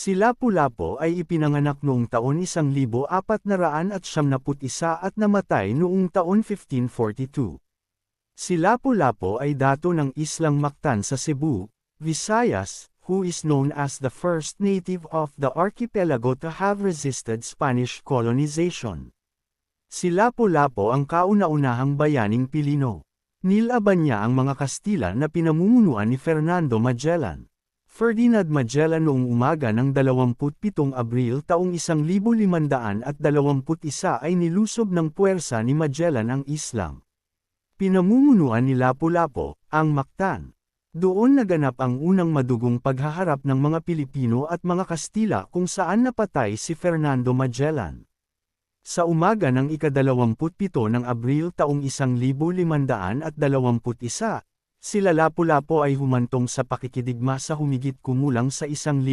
Si Lapu-Lapu ay ipinanganak noong taon 1471 at namatay noong taon 1542. Si Lapu-Lapu ay dato ng Islang Mactan sa Cebu, Visayas, who is known as the first native of the archipelago to have resisted Spanish colonization. Si Lapu-Lapu ang kauna-unahang bayaning Pilino. Nilaban niya ang mga Kastila na pinamumunuan ni Fernando Magellan. Ferdinand Magellan noong umaga ng 27 Abril taong 1521 ay nilusob ng puwersa ni Magellan ang Islam. Pinamumunuan ni Lapu-Lapu, ang Mactan. Doon naganap ang unang madugong paghaharap ng mga Pilipino at mga Kastila kung saan napatay si Fernando Magellan. Sa umaga ng ikadalawamputpito ng Abril taong 1521, sila Lapu-Lapu ay humantong sa pakikidigma sa humigit kumulang sa 1,500